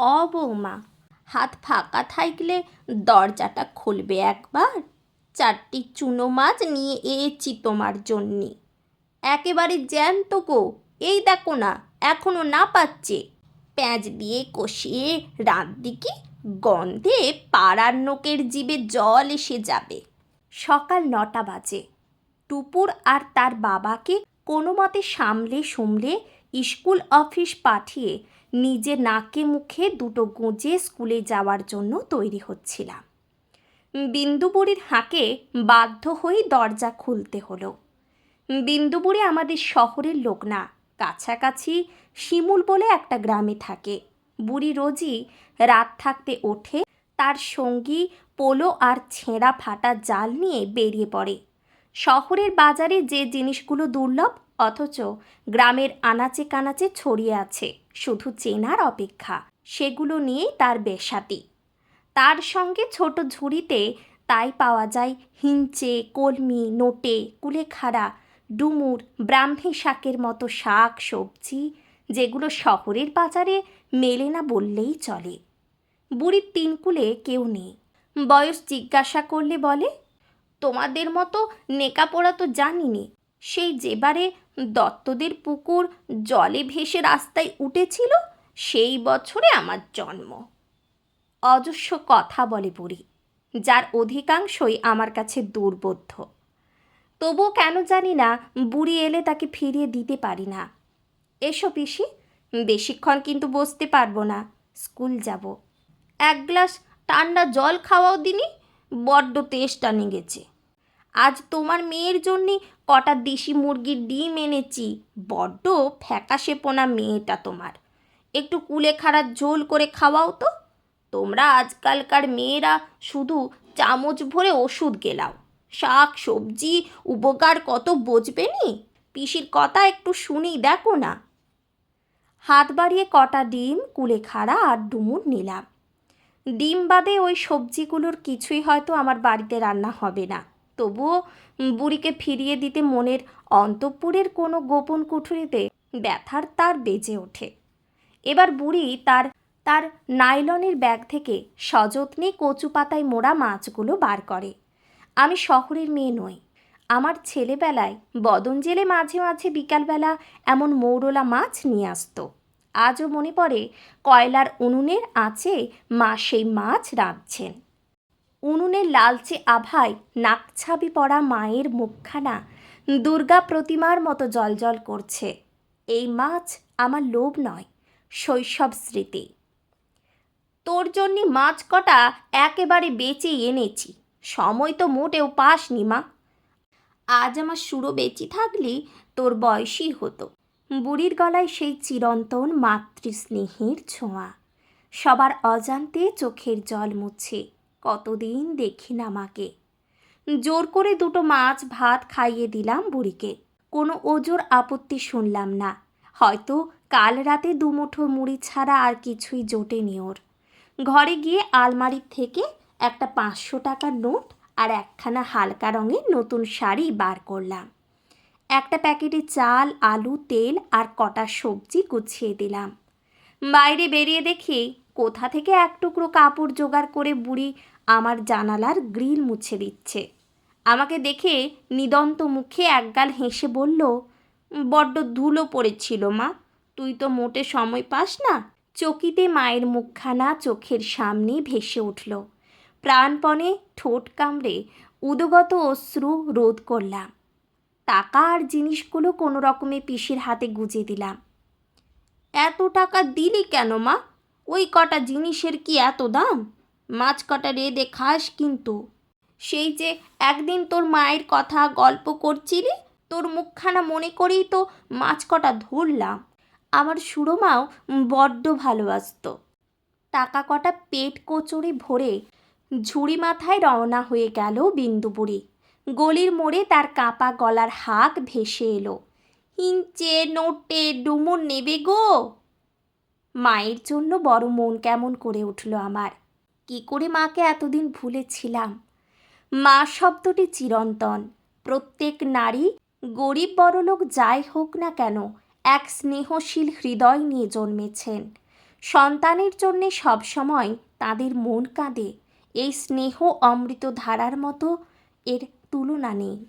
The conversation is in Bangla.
অ বৌমা হাত ফাঁকা থাকলে দরজাটা খুলবে একবার। চারটি চুনো মাছ নিয়ে এসেছি তোমার জন্যে। একেবারে জ্যান্ত গো, এই দেখো না, এখনও না পাচ্ছে। পেঁয়াজ দিয়ে কষিয়ে রাঁধদি কি গন্ধে পাড়ার নোকের জিভে জল এসে যাবে। সকাল নটা বাজে। টুপুর আর তার বাবাকে কোনো মতে সামলে সুমলে স্কুল অফিস পাঠিয়ে নিজে নাকে মুখে দুটো গুঁজে স্কুলে যাওয়ার জন্য তৈরি হচ্ছিলাম। বিন্দুবুড়ির হাঁকে বাধ্য হয়ে দরজা খুলতে হলো। বিন্দুবুড়ি আমাদের শহরের লোক না, কাছাকাছি শিমুল বলে একটা গ্রামে থাকে। বুড়ি রোজই রাত থাকতে ওঠে, তার সঙ্গী পোলো আর ছেঁড়া ফাটা জাল নিয়ে বেরিয়ে পড়ে। শহরের বাজারে যে জিনিসগুলো দুর্লভ অথচ গ্রামের আনাচে কানাচে ছড়িয়ে আছে শুধু চেনার অপেক্ষা। সেগুলো নিয়েই তার বেশাতি তার সঙ্গে ছোট ঝুড়িতে তাই পাওয়া যায় হিঞ্চে, কলমি, নোটে, কুলেখাড়া, ডুমুর, ব্রাহ্মী শাকের মতো শাক, সবজি, যেগুলো শহরের বাজারে মেলে না বললেই চলে। বুড়ির তিনকুলে কেউ নেই। বয়স জিজ্ঞাসা করলে বলে, তোমাদের মতো নেকাপোড়া তো জানিনি। সেই যেবারে দত্তদের পুকুর জলে ভেসে রাস্তায় উঠেছিল সেই বছরে আমার জন্ম। অজস্র কথা বলে বুড়ি, যার অধিকাংশই আমার কাছে দুর্বোধ্য। তবুও কেন জানি না বুড়ি এলে তাকে ফিরিয়ে দিতে পারি না। এসো পিসি, বেশিক্ষণ কিন্তু বসতে পারব না, স্কুল যাব। এক গ্লাস ঠান্ডা জল খাওয়াও দিনি, বড্ড তেষ্টা গেছে আজ তোমার মেয়ের জন্যে কটা দেশি মুরগির ডিম এনেছি। বড্ড ফ্যাকাশে পোনা মেয়েটা তোমার। একটু কুলেখাড়া ঝোল করে খাওয়াও তো। তোমরা আজকালকার মেয়েরা শুধু চামচ ভরে ওষুধ গেলাও। শাক, সবজি, উপকার কত বুঝবে নি? পিসির কথা একটু শুনি দেখো না। হাত বাড়িয়ে কটা ডিম কুলেখাড়া আর ডুমুর নিলাম। ডিম বাদে ওই সবজিগুলোর কিছুই হয়তো আমার বাড়িতে রান্না হবে না। তবুও বুড়িকে ফিরিয়ে দিতে মনের অন্তঃপুরের কোনো গোপন কুঠুরিতে ব্যথার তার বেজে ওঠে। এবার বুড়ি তার তার নাইলনের ব্যাগ থেকে সযত্নে কচু পাতায় মোড়া মাছগুলো বার করে। আমি শহরের মেয়ে নই। আমার ছেলেবেলায় বদন জেলে মাঝে মাঝে বিকালবেলা এমন মৌরলা মাছ নিয়ে আসতো। আজও মনে পড়ে কয়লার উনুনের আঁচে মা সেই মাছ রাঁধছেন। উনুনের লালচে আভায় নাকছাবি পড়া মায়ের মুখখানা দুর্গা প্রতিমার মতো জলজল করছে। এই মাছ আমার লোভ নয়, শৈশব স্মৃতি। তোর জন্যে মাছ কটা একেবারে বেঁচে এনেছি, সময় তো মোটেও পাসনি মা। আজ আমার সুরো বেঁচে থাকলে তোর বয়সই হতো। বুড়ির গলায় সেই চিরন্তন মাতৃস্নেহের ছোঁয়া। সবার অজান্তে চোখের জল মুছে। কতদিন দেখি না মাকে। জোর করে দুটো মাছ ভাত খাইয়ে দিলাম বুড়িকে। কোনো ওজোর আপত্তি শুনলাম না। হয়তো কাল রাতে দুমুঠো মুড়ি ছাড়া আর কিছুই জোটেনি ওর। ঘরে গিয়ে আলমারির থেকে একটা পাঁচশো টাকার নোট আর একখানা হালকা রঙের নতুন শাড়ি বার করলাম। একটা প্যাকেটে চাল, আলু, তেল আর কটা সবজি গুছিয়ে দিলাম। বাইরে বেরিয়ে দেখি কোথা থেকে এক টুকরো কাপড় জোগাড় করে বুড়ি আমার জানালার গ্রিল মুছে দিচ্ছে? আমাকে দেখে নিদন্ত মুখে একগাল হেসে বলল, বড্ড ধুলো পড়েছিল মা, তুই তো মোটে সময় পাস না? চকিতে মায়ের মুখখানা চোখের সামনে ভেসে উঠল। প্রাণপণে ঠোঁট কামড়ে উদগত অশ্রু রোধ করলাম। টাকা আর জিনিসগুলো কোনো রকমে পিসির হাতে গুজে দিলাম। এত টাকা দিলি কেন মা? ওই কটা জিনিসের কি এত দাম? মাছ কটা রেঁধে খাস কিন্তু। সেই যে একদিন তোর মায়ের কথা গল্প করছিলি, তোর মুখখানা মনে করেই তো মাছ কটা ধরলাম। আমার সুরমাও বড্ড ভালোবাসতো। টাকা কটা পেট কোচরে ভরে ঝুড়ি মাথায় রওনা হয়ে গেল বিন্দুপুরি। গলির মোড়ে তার কাঁপা গলার হাঁক ভেসে এলো। হিঞ্চে, নোটে, ডুমুর নেবে গো! মায়ের জন্য বড় মন কেমন করে উঠল আমার? কি করে মাকে এতদিন ভুলেছিলাম? মা শব্দটি চিরন্তন। প্রত্যেক নারী, গরিব বড়লোক যাই হোক না কেন, এক স্নেহশীল হৃদয় নিয়ে জন্মেছেন। সন্তানের জন্যে সবসময় তাদের মন কাঁদে। এই স্নেহ অমৃত ধারার মতো এর তুলনা নেই।